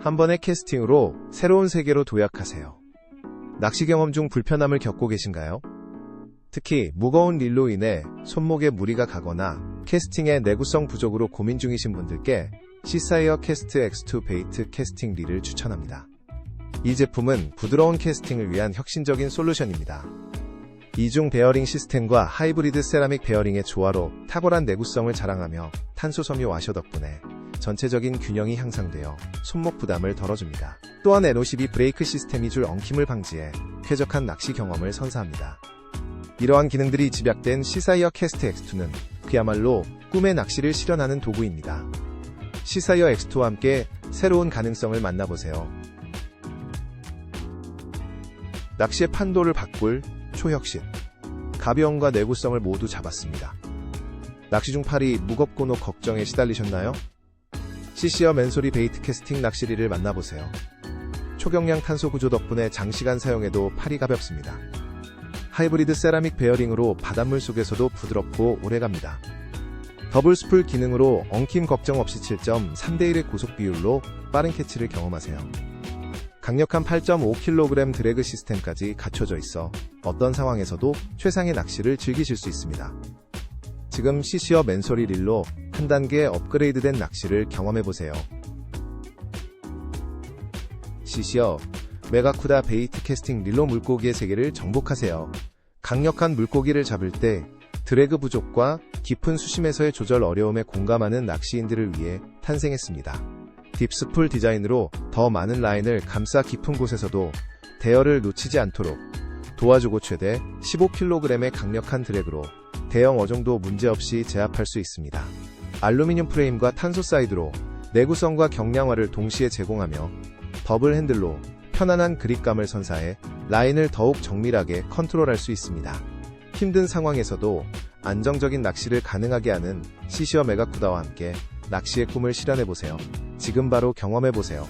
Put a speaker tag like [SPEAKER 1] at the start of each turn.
[SPEAKER 1] 한 번의 캐스팅으로 새로운 세계로 도약하세요. 낚시 경험 중 불편함을 겪고 계신가요? 특히 무거운 릴로 인해 손목에 무리가 가거나 캐스팅의 내구성 부족으로 고민 중이신 분들께 시사이어 캐스트 X2 베이트 캐스팅 릴을 추천합니다. 이 제품은 부드러운 캐스팅을 위한 혁신적인 솔루션입니다. 이중 베어링 시스템과 하이브리드 세라믹 베어링의 조화로 탁월한 내구성을 자랑하며 탄소 섬유 와셔 덕분에 전체적인 균형이 향상되어 손목 부담을 덜어줍니다. 또한 N52 브레이크 시스템이 줄 엉킴을 방지해 쾌적한 낚시 경험을 선사합니다. 이러한 기능들이 집약된 시사이어 캐스트 X2는 그야말로 꿈의 낚시를 실현하는 도구입니다. 시사이어 X2와 함께 새로운 가능성을 만나보세요. 낚시의 판도를 바꿀 초혁신. 가벼움과 내구성을 모두 잡았습니다. 낚시 중 팔이 무겁고 노 걱정에 시달리셨나요? CC어 맨소리 베이트 캐스팅 낚시리를 만나보세요. 초경량 탄소 구조 덕분에 장시간 사용해도 팔이 가볍습니다. 하이브리드 세라믹 베어링으로 바닷물 속에서도 부드럽고 오래갑니다. 더블 스풀 기능으로 엉킴 걱정 없이 7.3대1의 고속 비율로 빠른 캐치를 경험하세요. 강력한 8.5kg 드래그 시스템까지 갖춰져 있어 어떤 상황에서도 최상의 낚시를 즐기실 수 있습니다. 지금 시시어 맨소리 릴로 한 단계 업그레이드된 낚시를 경험해보세요. 시시어 메가쿠다 베이트 캐스팅 릴로 물고기의 세계를 정복하세요. 강력한 물고기를 잡을 때 드래그 부족과 깊은 수심에서의 조절 어려움에 공감하는 낚시인들을 위해 탄생했습니다. 딥스풀 디자인으로 더 많은 라인을 감싸 깊은 곳에서도 대열을 놓치지 않도록 도와주고 최대 15kg의 강력한 드래그로 대형 어종도 문제없이 제압할 수 있습니다. 알루미늄 프레임과 탄소 사이드로 내구성과 경량화를 동시에 제공하며 더블 핸들로 편안한 그립감을 선사해 라인을 더욱 정밀하게 컨트롤할 수 있습니다. 힘든 상황에서도 안정적인 낚시를 가능하게 하는 시시어 메가쿠다와 함께 낚시의 꿈을 실현해보세요. 지금 바로 경험해보세요.